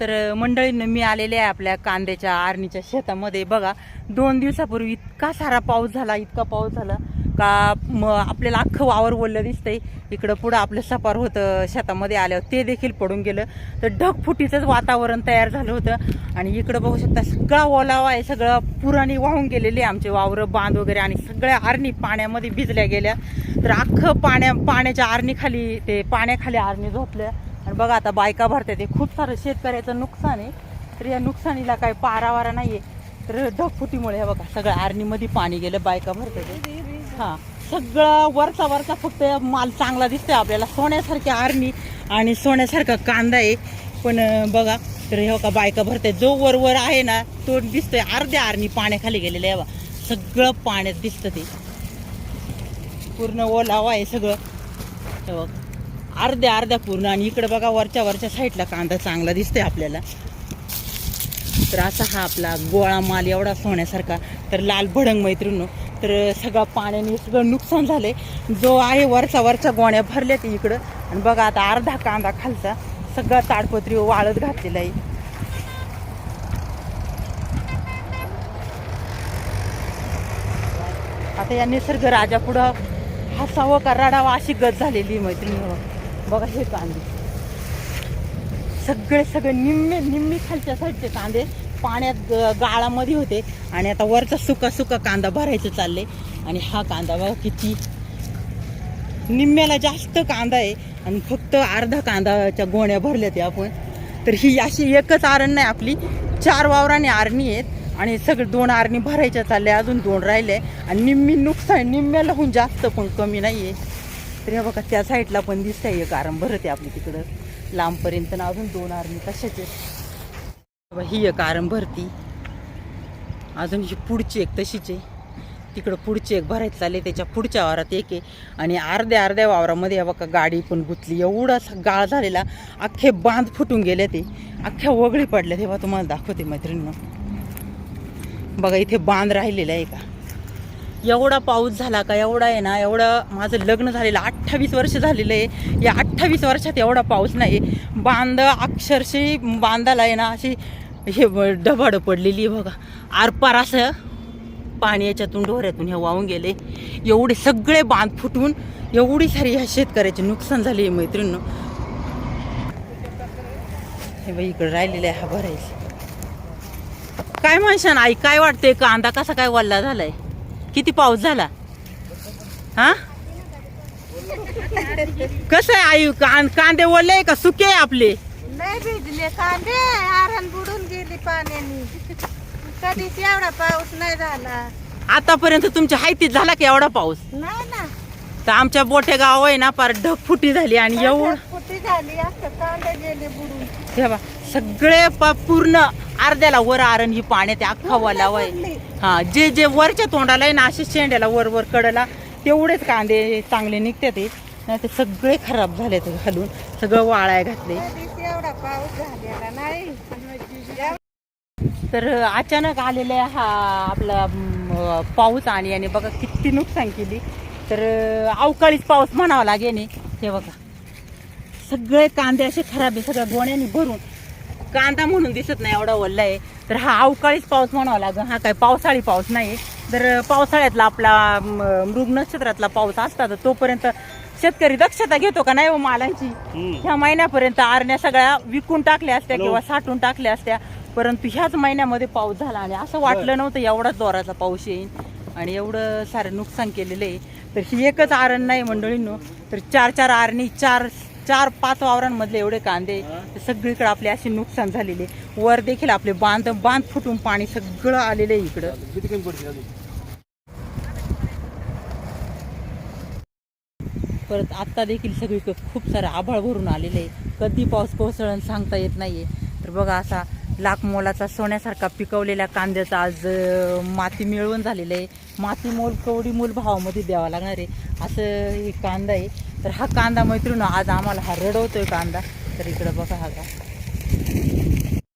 तर मंडळीनं मी आलेले आहे आपल्या कांद्याच्या आरणीच्या शेतामध्ये. बघा दोन दिवसापूर्वी इतका सारा पाऊस झाला इतका पाऊस झाला का म आपल्याला अख्खं वावर ओललं दिसतंय. इकडं पुढं आपलं सपार होतं शेतामध्ये आल्यावर ते देखील पडून गेलं. तर ढगफुटीचंच वातावरण तयार झालं होतं. आणि इकडं बघू शकता सगळा ओलावा आहे सगळं पुराने वाहून गेलेले आहे आमचे वावरं बांध वगैरे आणि सगळ्या आरणी पाण्यामध्ये भिजल्या गेल्या. तर अख्खं पाण्या पाण्याच्या आरणीखाली ते पाण्याखाली आरणी झोपल्या. बघा आता बायका भरतात ते. खूप सारं शेतकऱ्याचं नुकसान आहे. तर या नुकसानीला काही पारावारा नाहीये. तर ढगफुटीमुळे हे बघा सगळं आरणीमध्ये पाणी गेलं बायका भरतात ते. हां सगळं वरचा वरचा फक्त माल चांगला दिसतोय आपल्याला. सोन्यासारखी आरणी आणि सोन्यासारखा कांदा आहे. पण बघा तर हे का बायका भरते जो वर वर आहे ना तो दिसतोय अर्ध्या आरणी पाण्याखाली गेलेलं आहे. बा सगळं पाण्यात दिसतं ते. पूर्ण ओलावा आहे सगळं. हे बघ. अर्ध्या अर्ध्या पूर्ण आणि इकडे बघा वरच्या वरच्या साईडला कांदा चांगला दिसतोय आपल्याला. तर असा हा आपला गोळा माल एवढा सोन्यासारखा. तर लाल भडंग मैत्रिणीनो तर सगळं पाण्याने सगळं नुकसान झालंय. जो आहे वरचा वरच्या गोण्या भरल्या ते इकडं. आणि बघा आता अर्धा कांदा खालचा. सगळा ताडपत्री वाळत घातलेला आहे. आता या निसर्ग राजा पुढं हसावं का रडावं अशी गत झालेली मैत्रिणी बघा हे कांदे. सगळे सगळे निम्मे निम्मे खालच्या साईडचे कांदे पाण्यात गाळामध्ये होते. आणि आता वरचा सुका सुका कांदा भरायचं चालले आणि हा कांदा बघा किती निम्म्याला जास्त कांदा आहे. आणि फक्त अर्धा कांदाच्या गोण्या भरल्या ते आपण. तर ही अशी एकच आरण नाही आपली. चार वावराने आरणी आहेत. आणि सगळे दोन आरणी भरायच्या चालल्या अजून दोन राहिले. आणि निम्मी नुकसान निम्म्याला होऊन जास्त पण कमी नाही आहे तर हे बघा त्या साईडला पण दिसतंय एक आरम. भरत आहे आपली तिकडं. लांबपर्यंत ना अजून दोन आर्मी कशाचे ही एक आरम भरती. अजून ही पुढची एक तशीच आहे. तिकडं पुढची एक भरायचं चालले त्याच्या पुढच्या वावरात एक आहे. आणि अर्ध्या अर्ध्या वावरामध्ये बघा गाडी पण गुतली. एवढा असा गाळ झालेला अख्खे बांध फुटून गेले ते. अख्ख्या वगळी पडल्या. तेव्हा तुम्हाला दाखवते मैत्रिणीनं. बघा इथे बांध राहिलेला आहे का? एवढा पाऊस झाला का एवढा आहे ना एवढं माझं लग्न झालेलं अठ्ठावीस वर्ष झालेलं आहे. या अठ्ठावीस वर्षात एवढा पाऊस नाही बांध अक्षरशः बांधाला आहे ना अशी हे डबाड पडलेली आहे बघा. आरपार असं पाणी याच्यातून डोऱ्यातून हे वाहून गेले. एवढे सगळे बांध फुटून एवढी सारी ह्या शेतकऱ्याचे नुकसान झाले आहे मैत्रिणीनं. हे बाई इकडे राहिलेलं आहे हा भरायचं. काय म्हणशान आई काय वाटतंय? कांदा कसा काय वल्ला झालाय? किती पाऊस झाला? हा? कसं आहे आई? कां- कांदे ओले का? सुके आहे आपले? नाही भिजले कांदे आरण बुडून गेली पाण्याने. कधीच एवढा पाऊस नाही झाला. आतापर्यंत तुमच्या हायतीत झाला की एवढा पाऊस? नाही ना. तर आमच्या बोठे गाव आहे ना फार ढगफुटी झाली आणि एवढं कुठे झाली. असं कांदे गेले बुडून. तेव्हा सगळे प- पूर्ण अर्ध्याला वर आरण ही पाण्यात अख्खा वलावा आहे हा जे जे वरच्या तोंडाला आहे ना असे शेंड्याला वर वर कडला तेवढेच कांदे चांगले निघते ते नाही ते सगळे खराब झाले ते घालून सगळं वाळाय घातले. एवढा पाऊस झालेला नाही. तर अचानक आलेला हा आपला म, पाऊस आणि याने बघा किती नुकसान केली. तर अवकाळीच पाऊस म्हणावा लागेल हे बघा. सगळे कांदे असे खराब आहे सगळ्या गोण्याने भरून. कांदा म्हणून दिसत नाही एवढा ओल्ला आहे. तर हा अवकाळीच पाऊस म्हणावा लागेल. हा काय पावसाळी पाऊस नाही तर पावसाळ्यातला आपला मृग नक्षत्रातला पाऊस असता तर तोपर्यंत शेतकरी दक्षता घेतो का नाही हो मालांची? ह्या महिन्यापर्यंत आरण्या सगळ्या विकून टाकल्या असत्या किंवा साठून टाकल्या असत्या. परंतु ह्याच महिन्यामध्ये पाऊस झाला आणि असं वाटलं नव्हतं एवढाच जोराचा पाऊस येईल आणि एवढं सारं नुकसान केलेलं आहे. तर ही एकच आरण नाही मंडळींनो. तर चार चार आरणी चार चार पाच वावरांमधले एवढे कांदे सगळीकडे आपले असे नुकसान झालेले. वर देखील आपले बांध बांध फुटून पाणी सगळं आलेलं आहे इकडं. परत आत्ता देखील सगळीकडे खूप सारं आभाळ भरून आलेलं आहे. कधी पाऊस कोसळण सांगता येत नाहीये. तर बघा असा लाख मोलाचा सोन्यासारखा पिकवलेल्या कांद्याचा आज माती मिळवून झालेलं आहे. माती मोल कवडी मोल भावामध्ये द्यावा लागणार आहे. असं हे कांदा आहे. तर हा कांदा मैत्रिणी आज आम्हाला हा रडवतोय कांदा. तर इकडं बघा हा का